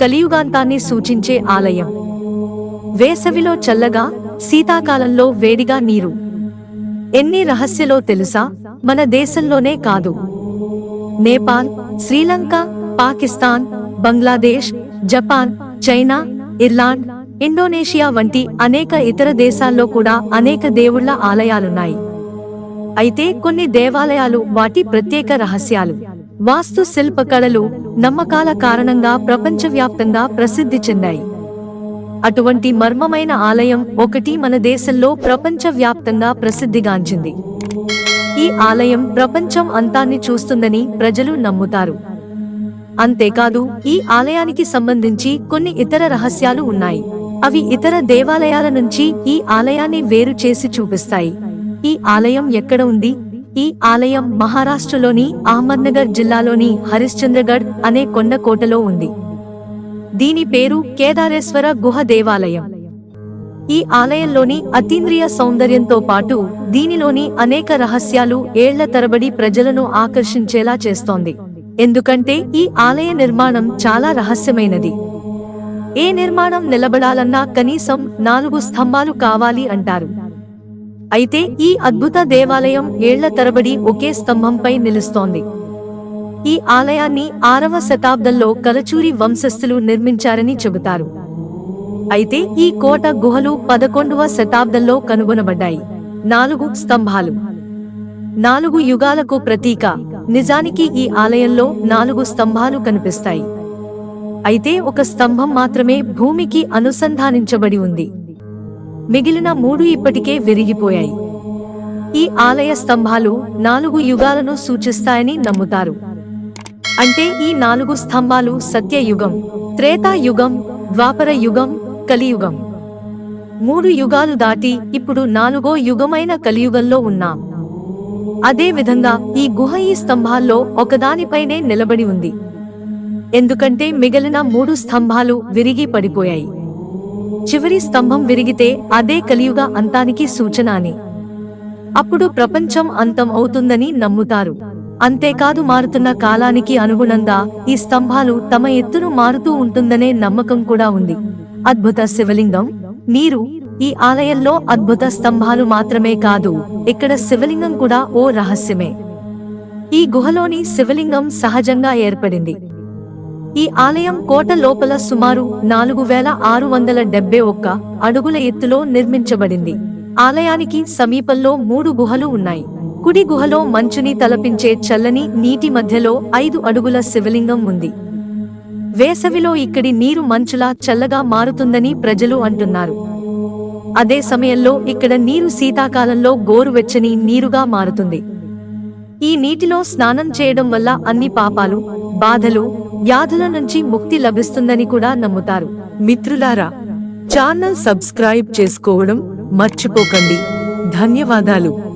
కలియుగాంతాన్ని సూచించే ఆలయం. వేసవిలో చల్లగా శీతాకాలంలో వేడిగా నీరు. ఎన్ని రహస్యలో తెలుసా? మన దేశంలోనే కాదు. Nepal Sri Lanka Pakistan Bangladesh Japan China Ireland Indonesia వంటి అనేక ఇతర దేశాల్లో కూడా అనేక దేవుళ్ళ ఆలయాలున్నాయి. అయితే కొన్ని దేవాలయాలు వాటి ప్రత్యేక రహస్యాలు. వాస్తు శిల్ప కళలు నమ్మకాల కారణంగా ప్రపంచవ్యాప్తంగా ప్రసిద్ధి చెందాయి. అటువంటి మర్మమైన ఆలయం ఒకటి మన దేశంలో ప్రపంచవ్యాప్తంగా ప్రసిద్ధిగాంచింది. ఈ ఆలయం ప్రపంచం అంతాన్ని చూస్తుందని ప్రజలు నమ్ముతారు. అంతేకాదు ఈ ఆలయానికి సంబంధించి కొన్ని ఇతర రహస్యాలు ఉన్నాయి. అవి ఇతర దేవాలయాల నుంచి ఈ ఆలయాన్ని వేరు చేసి చూపిస్తాయి. ఈ ఆలయం ఎక్కడ ఉంది? ఈ ఆలయం మహారాష్ట్రలోని అహ్మద్నగర్ జిల్లాలోని హరిశ్చంద్రగఢ్ అనే కొండకోటలో ఉంది. దీని పేరు కేదారేశ్వర గుహ దేవాలయం. ఈ ఆలయంలోని అతీంద్రియ సౌందర్యంతో పాటు దీనిలోని అనేక రహస్యాలు ఏళ్ళ తరబడి ప్రజలను ఆకర్షించేలా చేస్తోంది. ఎందుకంటే ఈ ఆలయ నిర్మాణం చాలా రహస్యమైనది. ఏ నిర్మాణం నిలబడాలన్నా కనీసం నాలుగు స్తంభాలు కావాలి అంటారు. అయితే ఈ అద్భుత దేవాలయం ఏళ్ళ తరబడి ఒకే స్తంభంపై నిలుస్తోంది. ఈ ఆలయాన్ని ఆరవ శతాబ్దంలో కలచూరి వంశస్థులు నిర్మించారని చెబుతారు. అయితే ఈ కోట గుహలు పదకొండవ శతాబ్దంలో కనుగొనబడ్డాయి. నాలుగు స్తంభాలు. నాలుగు యుగాలకు ప్రతీక. నిజానికి ఈ ఆలయంలో నాలుగు స్తంభాలు కనిపిస్తాయి. అయితే ఒక స్తంభం మాత్రమే భూమికి అనుసంధానించబడి ఉంది. మిగిలిన మూడు ఇప్పటికే విరిగిపోయాయి. ఈ ఆలయ స్తంభాలు నాలుగు యుగాలను సూచిస్తాయని నమ్ముతారు. అంటే ఈ నాలుగు స్తంభాలు సత్యయుగం త్రేతాయుగం ద్వాపర యుగం కలియుగం. మూడు యుగాలు దాటి ఇప్పుడు నాలుగో యుగమైన కలియుగంలో ఉన్నాం. అదే విధంగా ఈ గుహ ఈ స్తంభాల్లో ఒకదానిపైనే నిలబడి ఉంది. ఎందుకంటే మిగిలిన మూడు స్తంభాలు విరిగి పడిపోయాయి. చివరి స్తంభం విరిగితే అదే కలియుగ అంతానికి సూచన అని. అప్పుడు ప్రపంచం అంతం అవుతుందని నమ్ముతారు. అంతేకాదు మారుతున్న కాలానికి అనుగుణంగా ఈ స్తంభాలు తమ ఎత్తును మారుతూ ఉంటుందనే నమ్మకం కూడా ఉంది. అద్భుత శివలింగం నీరు ఈ ఆలయంలో అద్భుత స్తంభాలు మాత్రమే కాదు ఇక్కడ శివలింగం కూడా ఓ రహస్యమే. ఈ గుహలోని శివలింగం సహజంగా ఏర్పడింది. ఈ ఆలయం కోట లోపల సుమారు నాలుగు వేల ఆరు వందల డెబ్బై ఒక్క అడుగుల ఎత్తులో నిర్మించబడింది. ఆలయానికి సమీపంలో మూడు గుహలు ఉన్నాయి. కుడి గుహలో మంచుని తలపించే చల్లని నీటి మధ్యలో ఐదు అడుగుల శివలింగం ఉంది. వేసవిలో ఇక్కడి నీరు మంచులా చల్లగా మారుతుందని ప్రజలు అంటున్నారు. అదే సమయంలో ఇక్కడ నీరు శీతాకాలంలో గోరువెచ్చని నీరుగా మారుతుంది. ఈ నీటిలో స్నానం చేయడం వల్ల అన్ని పాపాలు బాధలు వ్యాధుల నుంచి ముక్తి లభిస్తుందని కూడా నమ్ముతారు. మిత్రులారా ఛానల్ సబ్స్క్రైబ్ చేసుకోవడం మర్చిపోకండి. ధన్యవాదాలు.